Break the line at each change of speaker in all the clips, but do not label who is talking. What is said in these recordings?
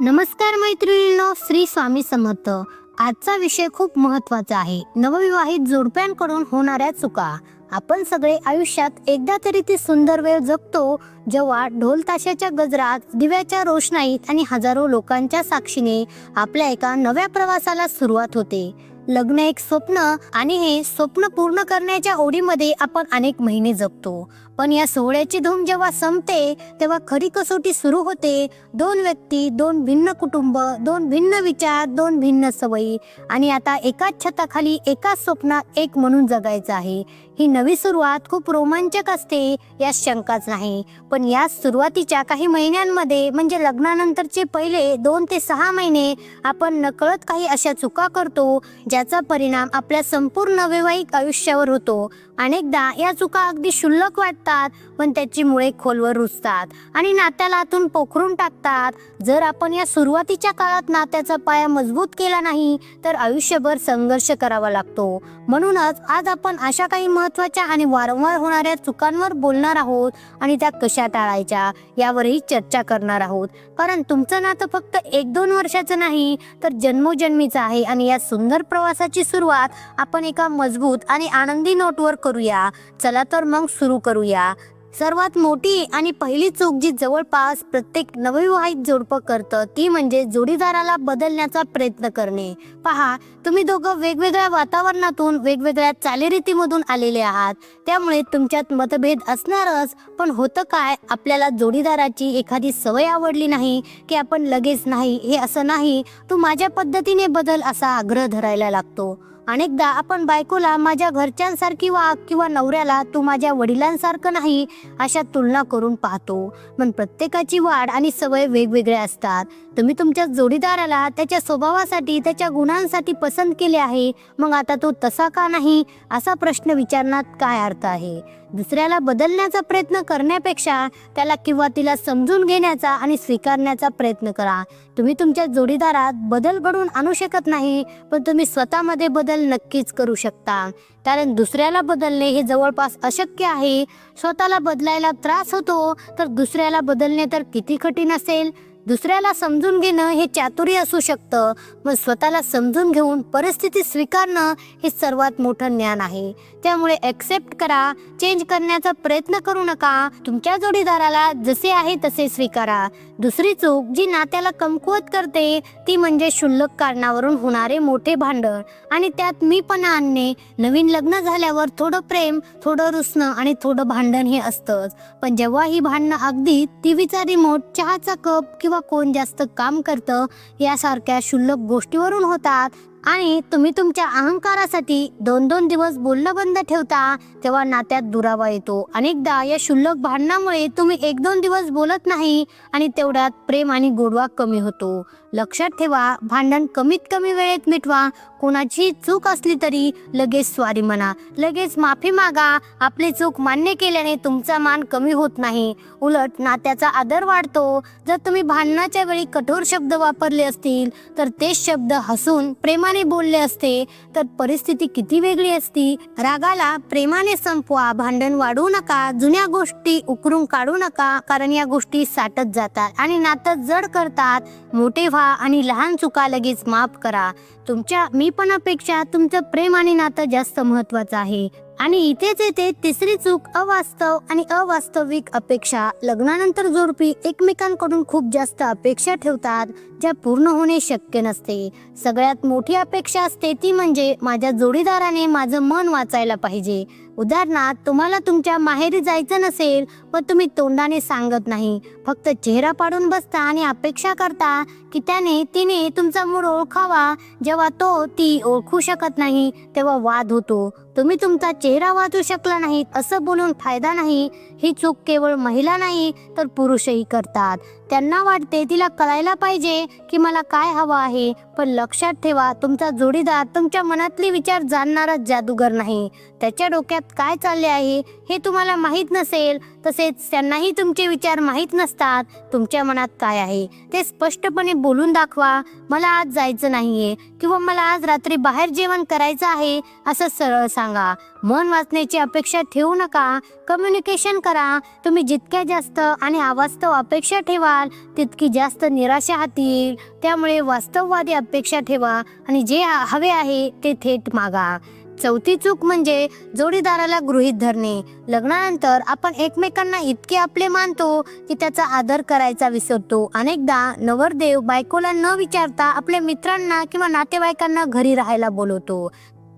नमस्कार मैत्रिणींनो श्री स्वामी समर्थ. आजचा विषय खूप महत्त्वाचा आहे. नवविवाहित जोडप्यांकडून होणाऱ्या चुका. आपण सगळे आयुष्यात एकदा तरी ती सुंदर वेळ जगतो जेव्हा ढोल ताशाच्या गजरात दिव्याच्या रोषणाईत आणि हजारो लोकांच्या साक्षीने आपल्या एका नव्या प्रवासाला सुरुवात होते. लग्न एक स्वप्न आणि हे स्वप्न पूर्ण करण्याच्या ओढीमध्ये आपण अनेक महिने जगतो. पण या सोहळ्याची धूम जेव्हा संपते तेव्हा खरी कसोटी सुरू होते. दोन व्यक्ती दोन भिन्न कुटुंब दोन भिन्न विचार दोन भिन्न सवयी आणि आता एकाच छताखाली एकाच स्वप्नात एक म्हणून जगायचं आहे. ही नवी सुरुवात खूप रोमांचक असते यात शंकाच नाही. पण या सुरुवातीच्या काही महिन्यांमध्ये म्हणजे लग्नानंतरचे पहिले दोन ते सहा महिने आपण नकळत काही अशा चुका करतो ज्याचा परिणाम आपल्या संपूर्ण वैवाहिक आयुष्यावर होतो. अनेकदा या चुका अगदी क्षुल्लक वाटतात पण त्याची मुळे खोलवर रुजतात आणि नात्याला आतून पोखरून टाकतात. जर आपण या सुरुवातीच्या काळात नात्याचा पाया मजबूत केला नाही तर आयुष्यभर संघर्ष करावा लागतो. म्हणूनच आज आपण अशा काही महत्त्वाच्या आणि वारंवार होणाऱ्या चुकांवर बोलणार आहोत आणि त्या कशा टाळायच्या यावरही चर्चा करणार आहोत. कारण तुमचं नातं फक्त एक दोन वर्षाचं नाही तर जन्मोजन्मीचं आहे आणि या सुंदर प्रवासाची सुरुवात आपण एका मजबूत आणि आनंदी नोटवर करूया. चला तर मग सुरू करूया. सर्वात मोठी आणि पहिली चूक जी जवळपास प्रत्येक नवविवाहित जोडपं करतं ती म्हणजे जोडीदाराला बदलण्याचा प्रयत्न करणे. पहा तुम्ही दोघं वेगवेगळ्या वातावरणातून वेगवेगळ्या चालीरीतीमधून आलेले आहात. त्यामुळे तुमच्यात मतभेद असणारच. पण होतं काय? आपल्याला जोडीदाराची एखादी सवय आवडली नाही की आपण लगेच नाही हे असं नाही. तू माझ्या पद्धतीने बदल असा आग्रह धरायला लागतो. अनेकदा आपण बायकोला माझ्या घरच्यांसारखी वाग किंवा नवऱ्याला तू माझ्या वडिलांसारखं नाही अशा तुलना करून पाहतो. पण प्रत्येकाची वाढ आणि सवय वेगवेगळ्या असतात. तुम्ही तुमच्या जोडीदाराला त्याच्या स्वभावासाठी त्याच्या गुणांसाठी पसंत केले आहे. मग आता तो तसा का नाही? असा प्रश्न विचारण्यात काय अर्थ आहे? दुसऱ्याला बदलण्याचा प्रयत्न करण्यापेक्षा त्याला किंवा तिला समजून घेण्याचा आणि स्वीकारण्याचा प्रयत्न करा. तुम्ही तुमच्या जोडीदारात बदल घडवून आणू शकत नाही पण तुम्ही स्वतःमध्ये बदल नक्कीच करू शकता. कारण दुसऱ्याला बदलणे हे जवळपास अशक्य आहे. स्वतःला बदलायला त्रास होतो तर दुसऱ्याला बदलणे तर किती कठीण असेल? दुसऱ्याला समजून घेणं हे चातुर्य असू शकतं. मग स्वतःला समजून घेऊन परिस्थिती स्वीकारणं हे सर्वात मोठं ज्ञान आहे. त्यामुळे ॲक्सेप्ट करा चेंज करण्याचा प्रयत्न करू नका. तुमच्या जोडीदाराला जसे आहे तसे स्वीकारा. दुसरी चूक जी नात्याला कमकुवत करते ती म्हणजे क्षुल्लक कारणावरून होणारे मोठे भांडण. आणि त्यात मी पण आणणे. नवीन लग्न झाल्यावर थोडं प्रेम थोडं रुसणं आणि थोडं भांडण हे असतंच. पण जेव्हा ही भांडणं अगदी टीव्हीचा रिमोट चहाचा कप किंवा कोण जास्त काम करतं यासारख्या क्षुल्लक गोष्टीवरून होतात. आणि तुम्ही तुमच्या अहंकारासाठी दोन दोन दिवस बोलणं बंद ठेवता तेव्हा नात्यात दुरावा येतो. अनेकदा या क्षुल्लक भांडणामुळे तुम्ही एक दोन दिवस बोलत नाही आणि तेवढ्यात प्रेम आणि गोडवा कमी होतो. लक्षात ठेवा भांडण कमीत कमी वेळेत मिटवा. कोणाची चूक असली तरी लगेच स्वारी म्हणा. लगेच माफी मागा. आपली चूक मान्य केल्याने तुमचा मान कमी होत नाही. उलट नात्याचा आदर वाढतो. जर तुम्ही भांडणाच्या वेळी कठोर शब्द वापरले असतील तर तेच शब्द हसून प्रेमाने बोलले असते तर परिस्थिती किती वेगळी असती. रागाला प्रेमाने संपवा भांडण वाढवू नका जुन्या गोष्टी उकरून काढू नका कारण या गोष्टी साठत जातात आणि नातं जड करतात. मोठे व्हा आणि लहान चुका लगेच माफ करा. तुमच्या मी पणपेक्षा तुमचं प्रेम आणि नातं जास्त महत्वाचं आहे. आणि इथेच येते तिसरी चूक अवास्तव आणि अवास्तविक अपेक्षा. लग्नानंतर जोडपी एकमेकांकडून खूप जास्त अपेक्षा ठेवतात ज्या पूर्ण होणे शक्य नसते. सगळ्यात मोठी अपेक्षा असते ती म्हणजे माझ्या जोडीदाराने माझं मन वाचायला पाहिजे. उदाहरणार्थ तुम्हाला तुमच्या माहेरी जायचं नसेल व तुम्ही तोंडाने सांगत नाही. फक्त चेहरा पाडून बसता आणि अपेक्षा करता की त्याने तिने तुमचा मूड ओळखावा. जेव्हा तो ती ओळखू शकत नाही तेव्हा वाद होतो. तुम्ही तुमचा चेहरा वाचू शकला नाही असं बोलून फायदा नाही. ही चूक केवळ महिला नाही तर पुरुषही करतात. त्यांना वाटते तिला कळायला पाहिजे की मला काय हवं आहे. पण लक्षात ठेवा तुमचा जोडीदार तुमच्या मनातले विचार जाणणारा जादूगर नाही. त्याच्या डोक्यात काय चालले आहे? हे तुम्हाला माहीत नसेल तसेच त्यांनाही तुमचे विचार माहीत नसतात तुमच्या मनात काय आहे ते स्पष्टपणे बोलून दाखवा मला आज जायचं नाहीये किंवा मला आज रात्री बाहेर जेवण करायचं आहे असं सरळ सांगा. मन वाचण्याची अपेक्षा ठेवू नका कम्युनिकेशन करा तुम्ही जितक्या जास्त आणि अवास्तव अपेक्षा ठेवाल तितकी जास्त निराशा हातील त्यामुळे वास्तववादी अपेक्षा ठेवा आणि जे हवे आहे ते थेट मागा. चौथी चूक म्हणजे जोडीदाराला गृहीत धरणे. लग्नानंतर आपण एकमेकांना इतके आपले मानतो की त्याचा आदर करायचा विसरतो. अनेकदा नवरदेव बायकोला न विचारता आपल्या मित्रांना किंवा नातेवाईकांना घरी राहायला बोलवतो.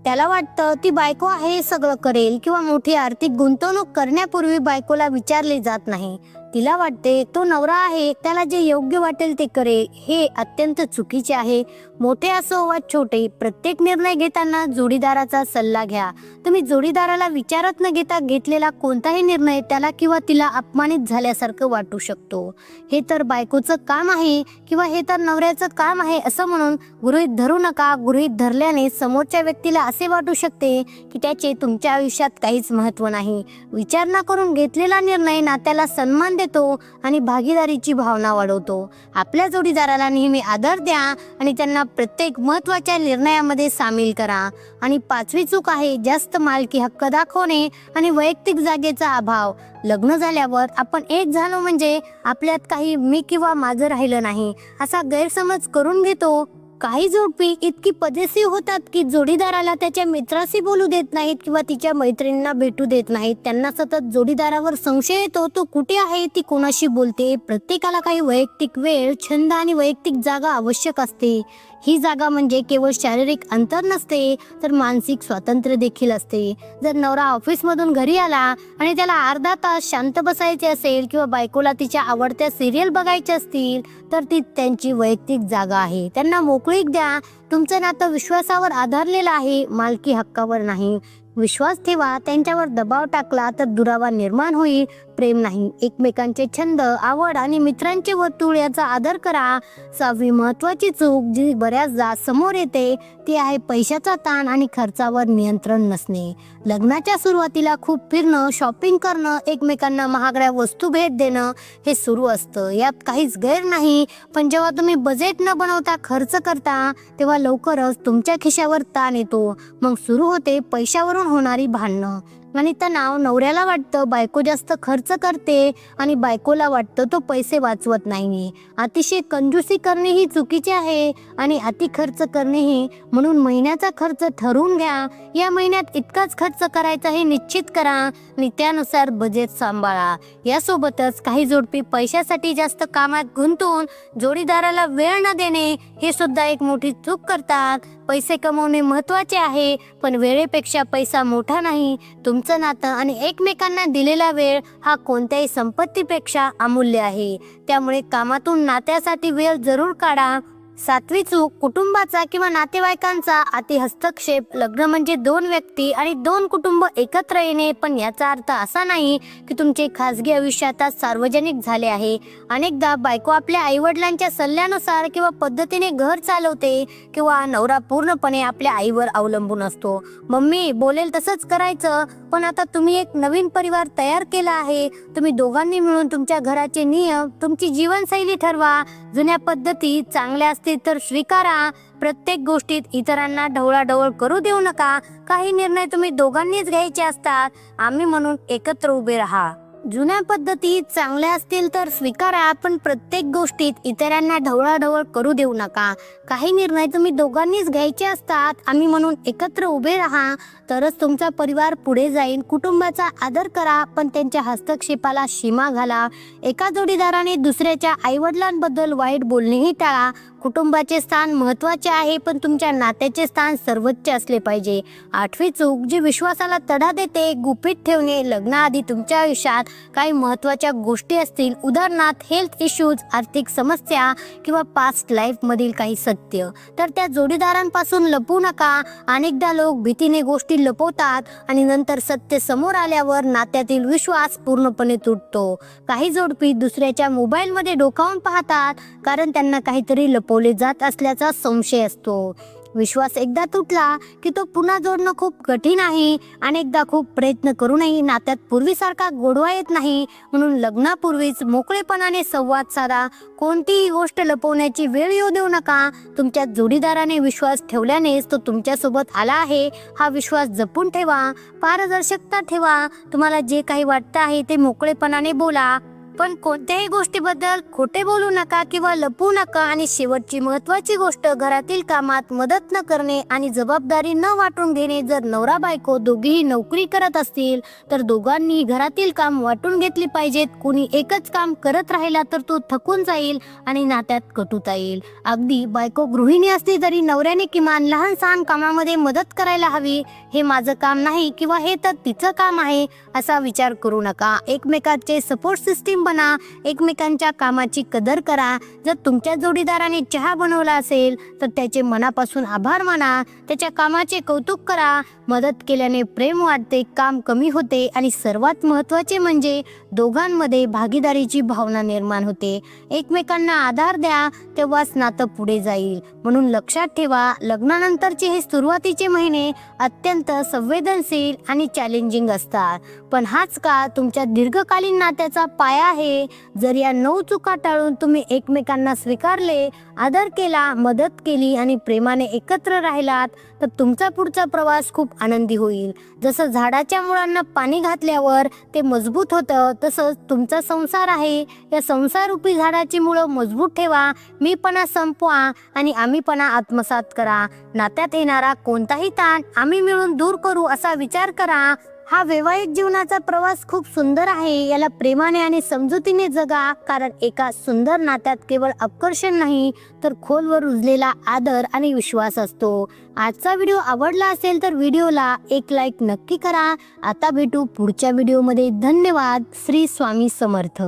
त्याला वाटतं ती बायको आहे हे सगळं करेल किंवा मोठी आर्थिक गुंतवणूक करण्यापूर्वी बायकोला विचारले जात नाही. तिला वाटते तो नवरा आहे त्याला जे योग्य वाटेल ते करे हे अत्यंत चुकीचे आहे. मोठे असो वा छोटे प्रत्येक निर्णय घेताना जोडीदाराचा सल्ला घ्या. तुम्ही जोडीदाराला विचारत न घेता घेतलेला कोणताही निर्णय त्याला किंवा तिला अपमानित झाल्यासारखं वाटू शकतो. हे तर बायकोचं काम आहे किंवा हे तर नवऱ्याचं काम आहे असं म्हणून गृहित धरू नका. गृहीत धरल्याने समोरच्या व्यक्तीला असे वाटू शकते की त्याचे तुमच्या आयुष्यात काहीच महत्त्व नाही. विचार न करून घेतलेला निर्णय नात्याला सन्मान देतो आणि भागीदारीची भावना वाढवतो. आपल्या जोडीदाराला नेहमी आदर द्या आणि त्यांना प्रत्येक महत्त्वाच्या निर्णयामध्ये सामील करा. आणि पाचवी चूक आहे जास्त मालकी हक्क दाखवणे आणि वैयक्तिक जागेचा अभाव. लग्न झाल्यावर आपण एक झालो म्हणजे आपल्यात काही मी किंवा माझं राहिलं नाही असा गैरसमज करून घेतो. काही जोडपी इतकी पदेसी होतात की जोडीदाराला त्याच्या मित्राशी बोलू देत नाहीत किंवा तिच्या मैत्रिणींना भेटू देत नाहीत. त्यांना सतत जोडीदारावर संशय येतो तो कुठे आहे ती कोणाशी बोलते? प्रत्येकाला काही वैयक्तिक वेळ छंद आणि वैयक्तिक जागा आवश्यक असते. ही जागा म्हणजे केवळ शारीरिक अंतर नसते तर मानसिक स्वातंत्र्य देखील असते. जर नवरा ऑफिसमधून घरी आला आणि त्याला अर्धा तास शांत बसायचे असेल किंवा बायकोला तिच्या आवडत्या सिरियल बघायचे असतील तर ती त्यांची वैयक्तिक जागा आहे. त्यांना मोकळीक द्या. तुमचं नातं विश्वासावर आधारलेलं आहे. मालकी हक्कावर नाही. विश्वास ठेवा त्यांच्यावर दबाव टाकला तर दुरावा निर्माण होईल. प्रेम नाही एकमेकांचे छंद आवड आणि मित्रांचे वर्तुळ याचा आदर करा. सहावी महत्वाची चूक जी बऱ्याचदा समोर येते ती आहे पैशाचा ताण आणि खर्चावर नियंत्रण नसणे. लग्नाच्या सुरुवातीला खूप फिरणं शॉपिंग करणं एकमेकांना महागड्या वस्तू भेट देणं हे सुरू असतं. यात काहीच गैर नाही. पण जेव्हा तुम्ही बजेट न बनवता खर्च करता तेव्हा लवकरच तुमच्या खिशावर ताण येतो. मग सुरू होते पैशावरून होणारी भांडणं. आणि तणाव नवऱ्याला वाटतं बायको जास्त खर्च करते आणि बायकोला वाटतं तो पैसे वाचवत नाही अतिशय कंजूसी करणे ही चुकीचे आहे आणि अति खर्च करणेही म्हणून महिन्याचा खर्च ठरवून घ्या. या महिन्यात इतकाच खर्च करायचा हे निश्चित करा आणि त्यानुसार बजेट सांभाळा. यासोबतच काही जोडपी पैशासाठी जास्त कामात गुंतून जोडीदाराला वेळ न देणे हे सुद्धा एक मोठी चूक करतात. पैसे कमवणे महत्त्वाचे आहे पण वेळेपेक्षा पैसा मोठा नाही. तुमचं नातं आणि एकमेकांना दिलेला वेळ हा कोणत्याही संपत्तीपेक्षा अमूल्य आहे. त्यामुळे कामातून नात्यासाठी वेळ जरूर काढा. सातवी चूक कुटुंबाचा किंवा नातेवाईकांचा अति हस्तक्षेप लग्न म्हणजे दोन व्यक्ती आणि दोन कुटुंब एकत्र येणे पण याचा अर्थ असा नाही की तुमचे खासगी आयुष्य आता सार्वजनिक झाले आहे. अनेकदा बायको आपल्या आईवडिलांच्या सल्ल्यानुसार किंवा पद्धतीने घर चालवते किंवा नवरा पूर्णपणे आपल्या आईवर अवलंबून असतो. मम्मी बोलेल तसंच करायचं पण आता तुम्ही एक नवीन परिवार तयार केला आहे. तुम्ही दोघांनी मिळून तुमच्या घराचे नियम तुमची जीवनशैली ठरवा. जुन्या पद्धती चांगल्या असतील तर स्वीकारा. प्रत्येक गोष्टीत इतरांना ढवळाढवळ करू देऊ नका. काही निर्णय तुम्ही दोघांनीच घ्यायचे असतात. आम्ही म्हणून एकत्र उभे राहा. जुन्या पद्धती चांगल्या असतील तर स्वीकारा पण प्रत्येक गोष्टीत इतरांना ढवळाढवळ करू देऊ नका. काही निर्णय तुम्ही दोघांनीच घ्यायचे असतात. आम्ही म्हणून एकत्र उभे राहा. तरच तुमचा परिवार पुढे जाईल. कुटुंबाचा आदर करा पण त्यांच्या हस्तक्षेपाला सीमा घाला. एका जोडीदाराने दुसऱ्याच्या आईवडिलांबद्दल वाईट बोलणेही टाळा. कुटुंबाचे स्थान महत्त्वाचे आहे पण तुमच्या नात्याचे स्थान सर्वोच्च असले पाहिजे. आठवी चूक जी विश्वासाला तडा देते गुपित ठेवणे लग्नाआधी तुमच्या आयुष्यात काही महत्त्वाच्या गोष्टी असतील. उदाहरणार्थ हेल्थ इश्यूज आर्थिक समस्या किंवा पास्ट लाईफ मधील काही सत्य. तर त्या जोडीदारांपासून लपवू नका. अनेकदा लोक भीतीने गोष्टी लपवतात आणि नंतर सत्य समोर आल्यावर नात्यातील विश्वास पूर्णपणे तुटतो. काही जोडपी दुसऱ्याच्या मोबाईलमध्ये डोकावून पाहतात कारण त्यांना काहीतरी लपव दाखवले जात असल्याचा संशय असतो. विश्वास एकदा तुटला की तो पुन्हा जोडणं खूप कठीण आहे अनेकदा खूप प्रयत्न करूनही नात्यात पूर्वीसारखा गोडवा येत नाही म्हणून लग्नापूर्वीच मोकळेपणाने संवाद साधा. कोणतीही गोष्ट लपवण्याची वेळ येऊ देऊ नका. तुमच्या जोडीदाराने विश्वास ठेवल्यानेच तो तुमच्यासोबत आला आहे. हा विश्वास जपून ठेवा. पारदर्शकता ठेवा. तुम्हाला जे काही वाटतं आहे ते मोकळेपणाने बोला. पण कोणत्याही गोष्टीबद्दल खोटे बोलू नका किंवा लपवू नका आणि शेवटची महत्वाची गोष्ट घरातील कामात मदत न करणे आणि जबाबदारी न वाटून घेणे जर नवरा बायको दोघेही नोकरी करत असतील तर दोघांनी घरातील काम वाटून घेतली पाहिजेत. कुणी एकच काम करत राहिला तर तो थकून जाईल आणि नात्यात कटुता येईल अगदी बायको गृहिणी असली तरी नवऱ्याने किमान लहान सहान कामामध्ये मदत करायला हवी. हे माझं काम नाही किंवा हे तर तिचं काम आहे असा विचार करू नका. एकमेकांचे सपोर्ट सिस्टीम बना. एकमेकांच्या कामाची कदर करा. जर तुमच्या जोडीदाराने चहा बनवला असेल तर त्याचे मनापासून आभार माना. त्याच्या कामाचे कौतुक करा. मदत केल्याने प्रेम वाढते काम कमी होते आणि सर्वात महत्त्वाचे म्हणजे दोघांमध्ये भागीदारीची भावना निर्माण होते. एकमेकांना आधार द्या तेव्हाच नातं पुढे जाईल. म्हणून लक्षात ठेवा लग्नानंतरचे हे सुरुवातीचे महिने अत्यंत संवेदनशील आणि चॅलेंजिंग असतात. पण हाच काळ तुमच्या दीर्घकालीन नात्याचा पाया आहे. जर या नऊ चुका टाळून तुम्ही एकमेकांना स्वीकारले आदर केला मदत केली आणि प्रेमाने एकत्र राहिलात तर तुमचा पुढचा प्रवास खूप आनंदी होईल. जसं झाडाच्या मुळांना पाणी घातल्यावर ते मजबूत होतं तसंच तुमचा संसार आहे. या संसाररूपी झाडाची मुळं मजबूत ठेवा. मीपणा संपवा आणि आम्हीपणा आत्मसात करा. नात्यात येणारा कोणताही ताण आम्ही मिळून दूर करू असा विचार करा. हा वैवाहिक जीवनाचा प्रवास खूप सुंदर आहे. याला प्रेमाने आणि समजुतीने जगा. कारण एका सुंदर नात्यात केवळ आकर्षण नाही तर खोलवर रुजलेला आदर आणि विश्वास असतो. आजचा व्हिडिओ आवडला असेल तर व्हिडिओला एक लाईक नक्की करा. आता भेटू पुढच्या व्हिडिओमध्ये. धन्यवाद. श्री स्वामी समर्थ.